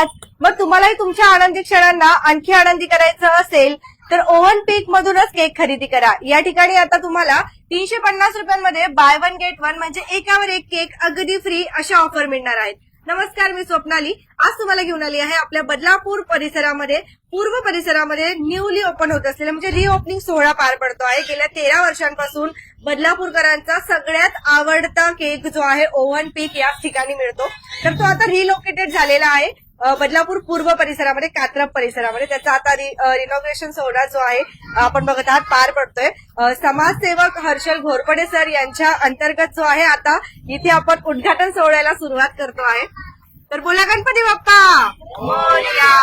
आहात. मग तुम्हालाही तुमच्या आनंदी क्षणांना आणखी आनंदी करायचं असेल तर ओव्हन पीक मधूनच केक खरेदी करा. या ठिकाणी आता तुम्हाला तीनशे पन्नास रुपयांमध्ये बाय वन गेट वन म्हणजे एकावर एक केक अगदी फ्री अशा ऑफर मिळणार आहेत. नमस्कार मी स्वप्नाली. आज तुम्हाला घेऊन आली आहे आपल्या बदलापूर परिसरामध्ये पूर्व परिसरामध्ये न्यूली ओपन होत असलेला म्हणजे रिओपनिंग सोहळा पार पडतो आहे. गेल्या तेरा वर्षांपासून बदलापूरकरांचा सगळ्यात आवडता केक जो आहे ओव्हन पीक याच ठिकाणी मिळतो. तर तो आता रिलोकेटेड झालेला आहे. बदलापूर पूर्व परिसरामध्ये कात्रप परिसरामध्ये. त्याचा आता रिनॉग्रेशन सोहळा जो आहे आपण बघत आहात पार पडतोय. समाजसेवक हर्षल घोरपडे सर यांच्या अंतर्गत जो आहे आता इथे आपण उद्घाटन सोहळ्याला सुरुवात करतो आहे. तर बोला गणपती बाप्पा! मोरया.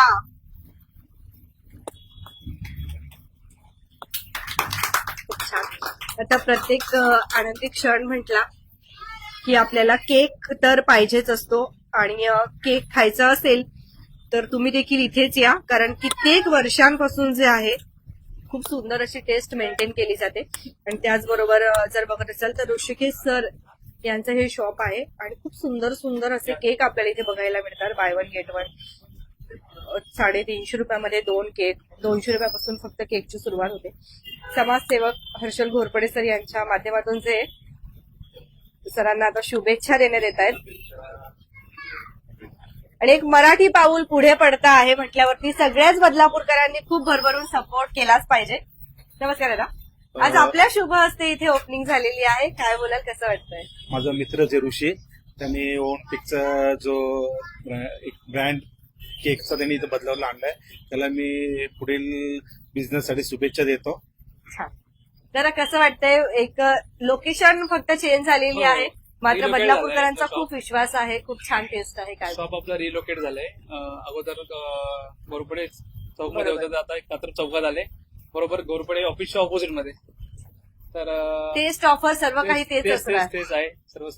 आता प्रत्येक आनंदी क्षण म्हटला की आपल्याला केक तर पाहिजेच असतो आणि केक खायचा असेल तर तुम्ही देखील इथेच या कारण कित्येक वर्षांपासून जे आहे खूप सुंदर अशी टेस्ट मेंटेन केली जाते. आणि त्याचबरोबर जर बघत असाल तर ऋषिकेश सर यांचं हे शॉप आहे आणि खूप सुंदर सुंदर असे केक आपल्याला इथे बघायला मिळतात बाय वन गेट वन साडेतीनशे रुपयामध्ये दोन केक दोनशे रुपयापासून फक्त केकची सुरुवात होते. समाजसेवक हर्षल घोरपडे सर यांच्या माध्यमातून जे सरांना आता शुभेच्छा देण्यात येत आहेत. आणि एक मराठी पाऊल पुढे पडता आहे म्हटल्यावरती सगळ्याच बदलापूरकरांनी खूप भरभरून सपोर्ट केलाच पाहिजे. नमस्कार दादा. आज आपल्या शुभ हस्ते इथे ओपनिंग झालेली आहे. काय बोलाल कसं वाटतंय? माझा मित्र जे ऋषी त्यांनी ओनपिकचा जो ब्रॅ- एक ब्रँड केकचा त्यांनी इथं बदलावला आणलाय. त्याला मी पुढील बिझनेस साठी शुभेच्छा देतो. छान. जरा कसं वाटतंय? एक लोकेशन फक्त चेंज झालेली हो. आहे. मात्र Relocate बदलापूरकरांचा झालंय खूप विश्वास आहे खूप छान टेस्ट आहे काय शॉप आपलं रिलोकेट झालंय. अं, अगोदर अं, घोरपडे चौकमध्ये बरोबर. होतं आता कात्र चौकात आले. बरोबर घोरपडे ऑफिसच्या ऑपोजिटमध्ये. तर अं, टेस्ट ऑफर सर्व काही तेच तेच तेच- असणार. तेच- तेच आहे सर्व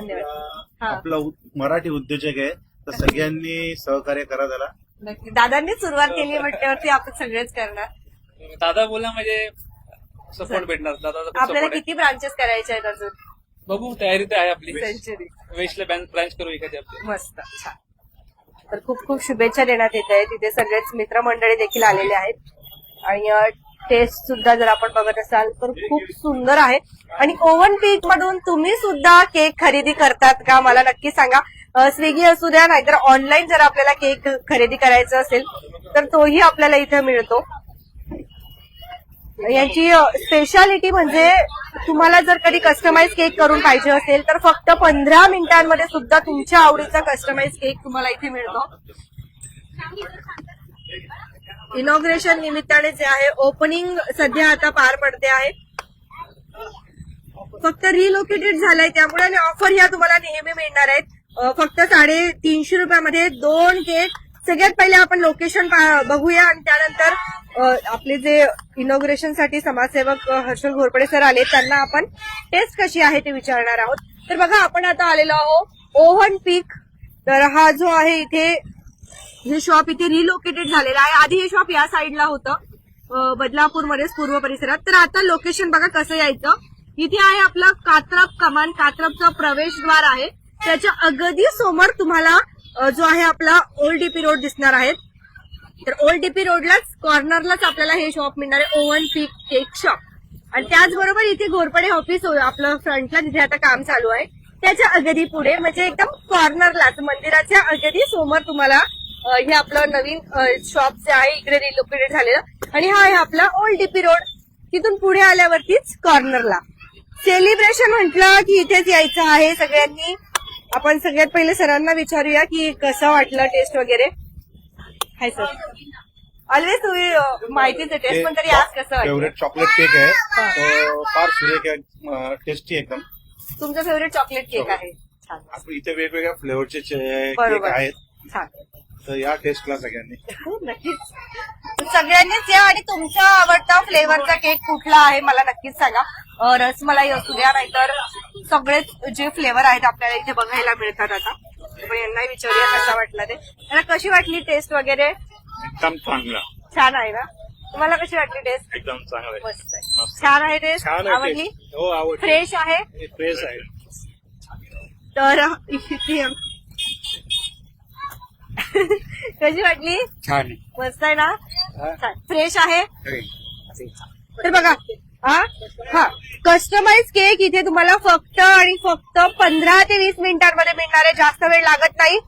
धन्यवाद. हा. आपला मराठी उद्योजक आहे तर सगळ्यांनी सहकार्य करा त्याला नक्की. दादांनी सुरुवात केली म्हटल्यावरती आपण सगळेच करणार. दादा बोला म्हणजे सपोर्ट भेटणार. खूप आपल्याला किती ब्रांचेस करायचे आहेत अजून? बघू तयारी तर आहे आपली. सेंचुरी वेस्टला ब्रांच करू एखादी आपली. मस्त छान. तर खूप खूप शुभेच्छा देण्यात येत आहे. तिथे सगळेच मित्रमंडळी देखील आलेले आहेत. आणि टेस्ट सुद्धा जर आपण बघत असाल तर खूप सुंदर आहे. आणि ओव्हन पीक मधून तुम्ही सुद्धा केक खरेदी करतात का? मला नक्की सांगा. अ, स्विगी असू द्या नाहीतर ऑनलाईन जर आपल्याला केक खरेदी करायचा असेल तर तोही आपल्याला इथे मिळतो. याची स्पेशालिटी म्हणजे तुम्हाला जर कधी कस्टमाइज केक करून पाहिजे असेल तर फक्त पंधरा मिनिटांमध्ये सुद्धा तुमच्या आवडीचा कस्टमाइज केक तुम्हाला इथे मिळतो. इनॉग्रेशन निमित्ताने जे आहे ओपनिंग सध्या आता पार पडते आहे. फक्त रिलोकेटेड झालंय त्यामुळे आणि ऑफर ह्या तुम्हाला नेहमी मिळणार आहेत. फक्त साडे तीनशे रुपयामध्ये दोन केक सगळ्यात पहिले आपण लोकेशन बघूया आणि त्यानंतर आपले जे इनॉग्रेशनसाठी समाजसेवक हर्षल घोरपडे सर आले त्यांना आपण टेस्ट कशी आहे ते विचारणार आहोत. तर बघा आपण आता आलेलो आहोत ओव्हन पीक. तर हा जो आहे इथे हे शॉप इथे रिलोकेटेड झालेला आहे. आधी हे शॉप या साईडला होतं अं, बदलापूरमध्येच पूर्व परिसरात. तर आता लोकेशन बघा कसं यायचं. इथे आहे आपलं कात्रप कमान. कात्रपचा प्रवेशद्वार आहे. त्याच्या अगदी समोर तुम्हाला जो आहे आपला ओल्ड डीपी रोड दिसणार आहे तर ओल्ड डीपी रोडलाच कॉर्नरलाच आपल्याला हे शॉप मिळणार आहे. ओव्हन पीक केक शॉप आणि त्याचबरोबर इथे घोरपडे ऑफिस आपलं फ्रंटला तिथे आता काम चालू आहे त्याच्या अगदी पुढे म्हणजे एकदम कॉर्नरलाच मंदिराच्या अगदी समोर तुम्हाला हे आपलं नवीन शॉप जे आहे इकडे रिलोकेटेड झालेलं. आणि हा आहे आपला ओल्ड डीपी रोड तिथून पुढे आल्यावरतीच कॉर्नरला सेलिब्रेशन म्हटलं की इथेच यायचं आहे सगळ्यांनी. आपण सगळ्यात पहिले सरांना विचारूया की कसं वाटलं टेस्ट वगैरे. हाय सर ऑलवेज तुम्ही आहे टेस्ट पण तरी आज कसं वाटलं फेवरेट चॉकलेट केक आहे तो फार सुरेख आहे टेस्टी एकदम तुमचं फेवरेट चॉकलेट केक आहे. छान. आपण इथे वेगवेगळ्या फ्लेवरचे केक बरोबर. आहेत. छान. तर या टेस्टला सगळ्यांनी. हो, नक्कीच. सगळ्यांनीच या आणि तुमचा आवडता फ्लेवरचा केक कुठला आहे मला नक्कीच सांगा. अं, रसमलाई असू द्या नाहीतर सगळेच जे फ्लेवर आहेत आपल्याला इथे बघायला मिळतात आता. आपण यांना विचारूया कसा वाटला ते. त्यांना कशी वाटली टेस्ट वगैरे? एकदम चांगला. छान आहे ना? तुम्हाला कशी वाटली टेस्ट एकदम चांगला आहे. मस्त आहे. छान आहे टेस्ट छान आहे आवडली? taste. हो आवडली. फ्रेश आहे? फ्रेश आहे. तर इथे कशी वाटली? छान मस्त आहे ना? फ्रेश आहे? तर बघा. हा? हा. कस्टमाइज केक इथे तुम्हाला फक्त आणि फक्त पंधरा ते वीस मिनिटांमध्ये मिळणार आहे जास्त वेळ लागत नाही.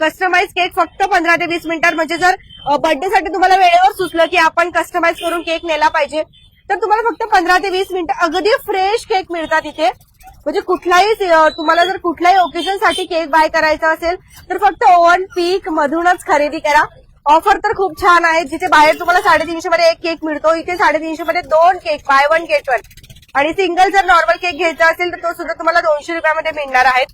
कस्टमाइज केक फक्त पंधरा ते वीस मिनिटात. म्हणजे जर बर्थडे साठी तुम्हाला वेळेवर सुचलं की आपण कस्टमाइज करून केक नेला पाहिजे तर तुम्हाला फक्त पंधरा ते वीस मिनिटं अगदी फ्रेश केक मिळतात इथे. म्हणजे कुठलाही तुम्हाला जर कुठल्याही ओकेजनसाठी केक बाय करायचा असेल तर फक्त ओव्हन पीक मधूनच खरेदी करा. ऑफर तर खूप छान आहे. जिथे बाहेर तुम्हाला साडेतीनशे मध्ये एक केक मिळतो इथे साडेतीनशे मध्ये दोन cake buy one get one आणि सिंगल जर नॉर्मल केक घ्यायचा असेल तर तो सुद्धा तुम्हाला दोनशे रुपयामध्ये मिळणार आहे.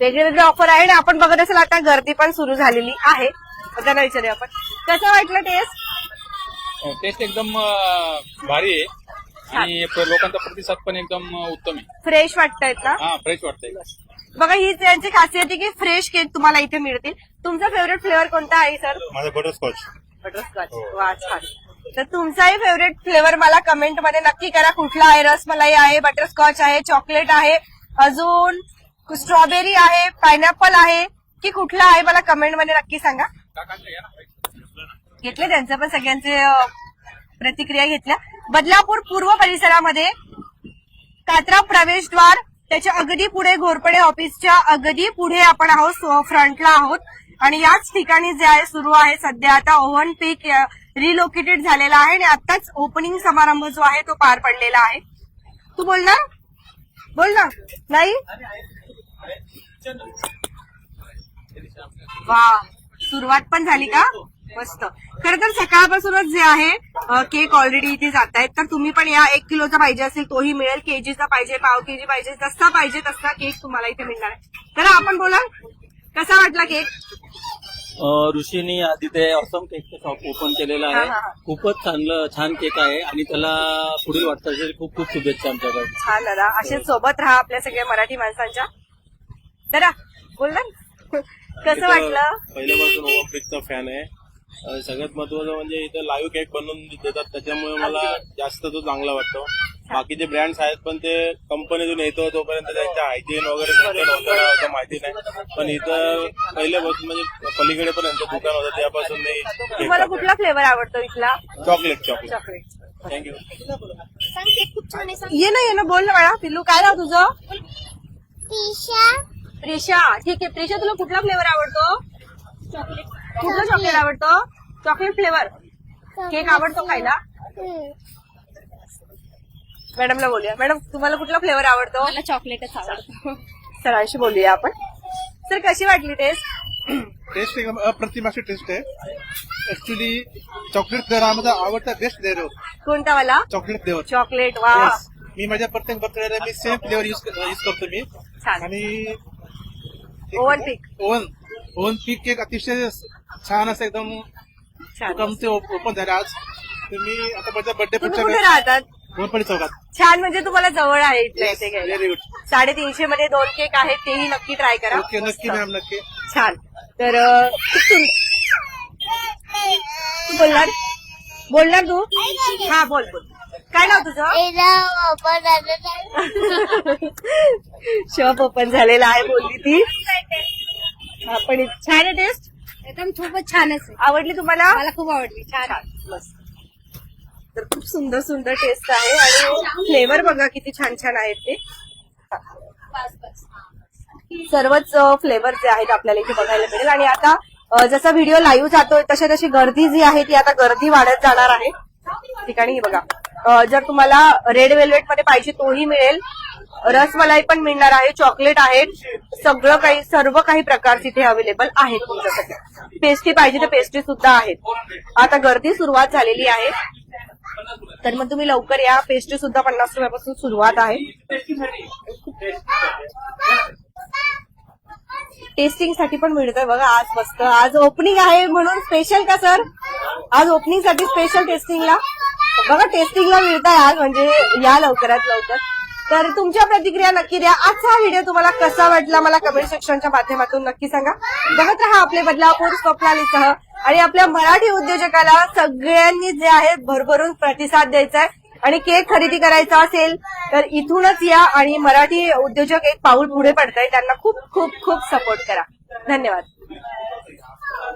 वेगळे वेगळे ऑफर आहे आणि आपण बघत असेल आता गर्दी पण सुरू झालेली आहे. त्यांना विचारूया आपण. कसं वाटलं टेस्ट टेस्ट एकदम भारी आहे. आणि लोकांचा प्रतिसाद पण एकदम उत्तम आहे. फ्रेश वाटतायत ना हा फ्रेश वाटतंय. बघा ही त्यांची खासियत आहे की फ्रेश केक तुम्हाला इथे मिळतील. तुमचा फेवरेट फ्लेवर कोणता आहे सर माझं बटरस्कॉच बटरस्कॉच वा छान. तर तुमचाही फेवरेट फ्लेवर मला कमेंटमध्ये नक्की करा कुठला आहे रसमलाई आहे बटरस्कॉच आहे चॉकलेट आहे अजून स्ट्रॉबेरी आहे पायनॅपल आहे की कुठला आहे मला कमेंटमध्ये नक्की सांगा. घेतले त्यांचं पण सगळ्यांचे अं, प्रतिक्रिया घेतल्या. बदलापूर पूर्व परिसरामध्ये कात्रा प्रवेशद्वार त्याच्या अगदी पुढे घोरपडे ऑफिसच्या अगदी पुढे आपण आहोत फ्रंटला आहोत. आणि याच ठिकाणी जे आहे सुरू आहे सध्या आता ओव्हन पीक रिलोकेटेड झालेला आहे आणि आताच ओपनिंग समारंभ जो आहे तो पार पडलेला आहे. तू बोल ना. बोल ना. नाही? वा. सुरुवात पण झाली का? मस्त. खर तर सकाळपासूनच जे आहे केक ऑलरेडी इथे जात आहेत तर तुम्ही पण या एक किलोचा पाहिजे असेल तोही मिळेल. केजीचा पाहिजे पाव केजी पाहिजे जसा पाहिजे तसा केक तुम्हाला इथे मिळणार आहे. तर आपण बोला कसा वाटला केक ऋषीने आधी ते असम केकचं शॉप ओपन केलेलं हा, हा, हा. आहे खूपच चांगलं छान केक आहे आणि त्याला पुढील वाटचालीसाठी खूप खूप शुभेच्छा आमच्याकडे. छान दादा. असेच सोबत राहा आपल्या सगळ्या मराठी माणसांच्या. दादा बोल ना. कसं वाटलं? पहिल्यापासून फॅन आहे. सगळ्यात महत्वाचं म्हणजे इथं लाईव्ह केक बनवून देतात त्याच्यामुळे मला जास्त तो चांगला वाटतो. बाकीचे ब्रँड्स आहेत पण ते कंपनीतून येतो तोपर्यंत त्यांच्या हायजीन वगैरे माहिती नाही. पण इथं पहिल्यापासून म्हणजे पलीकडे पण यांचं दुकान होतं त्यापासून मी तुम्हाला कुठला फ्लेवर आवडतो इथला? चॉकलेट चॉकलेट चॉकलेट थँक्यू ये ना ये ना बोल ना बाळा. पिल्लू काय नाव तुझं? प्रिशा. ठीक आहे प्रिशा तुला कुठला फ्लेवर आवडतो? चॉकलेट कुठलं चॉकलेट आवडतं? चॉकलेट फ्लेवर केक आवडतो खायला? मॅडमला बोलूया. मॅडम तुम्हाला कुठला फ्लेवर आवडतो? मला चॉकलेटच आवडतं. सरांशी बोलूया आपण. सर कशी वाटली टेस्ट टेस्ट एकदम अप्रतिम अशी टेस्ट आहे ऍक्च्युली चॉकलेट फ्लेवर आवडता बेस्ट फ्लेवर कोणता वाला? चॉकलेट फ्लेवर चॉकलेट वा. मी माझ्या प्रत्येक बर्थडेला मी सेम फ्लेवर युज यूज करतो मी. छान. आणि oven peak. Oven. Oven peak cake अतिशय छान असं एकदम छान ते ओपन झाले आज. तर मी आता माझ्या बर्थडे तुम्ही पुढच्या राहतात? चौकात. छान म्हणजे तुम्हाला जवळ आहे इथल्या इथे घ्यायला. व्हेरी गुड साडेतीनशे मध्ये दोन केक आहेत तेही नक्की ट्राय करा. ओके नक्की मॅम नक्की. छान. तर अ, खूप सुंदर तू बोलणार? बोलणार तू? हा बोल बोल. काय नाव तुझं? शॉप ओपन झालेला आहे बोलली ती. पण छान आहे टेस्ट एकदम खूपच छानच आहे आवडली तुम्हाला? मला खूप आवडली छान. छान मस्त. तर खूप सुंदर सुंदर टेस्ट आहे आणि फ्लेवर बघा किती छान छान आहेत ते. सर्वच फ्लेवर जे आहेत आपल्याला इथे बघायला मिळेल. आणि आता अ, जसा व्हिडिओ लाईव्ह जातोय तशी तशी गर्दी जी आहे ती आता गर्दी वाढत जाणार आहे. ठिकाणी हे बघा. अ, जर तुम्हाला रेड वेल्वेटमध्ये पाहिजे तोही मिळेल. रसमलाई पण मिळणार आहे चॉकलेट आहेत सगळं काही सर्व काही प्रकार तिथे अवेलेबल आहेत तुमच्यासाठी. पेस्ट्री पाहिजे तर पेस्ट्री सुद्धा आहेत. आता गर्दी सुरुवात झालेली आहे. तर मग तुम्ही लवकर या. पेस्ट्री सुद्धा पन्नास रुपयापासून सुरुवात आहे. टेस्टिंगसाठी पण मिळतंय बघा. आज मस्त. आज ओपनिंग आहे म्हणून स्पेशल का सर आज ओपनिंगसाठी स्पेशल टेस्टिंगला बघा टेस्टिंगला मिळत आहे आज. म्हणजे या लवकरात लवकर. तर तुमच्या प्रतिक्रिया नक्की द्या. आजचा हा व्हिडिओ तुम्हाला कसा वाटला मला कमेंट सेक्शनच्या माध्यमातून नक्की सांगा. बघत राहा आपले बदलापूर स्वप्नालीसह. आणि आपल्या मराठी उद्योजकाला सगळ्यांनी जे आहे भरभरून प्रतिसाद द्यायचा आहे आणि केक खरेदी करायचा असेल तर इथूनच या आणि मराठी उद्योजक एक पाऊल पुढे पडताय. त्यांना खूप खूप खूप सपोर्ट करा. धन्यवाद.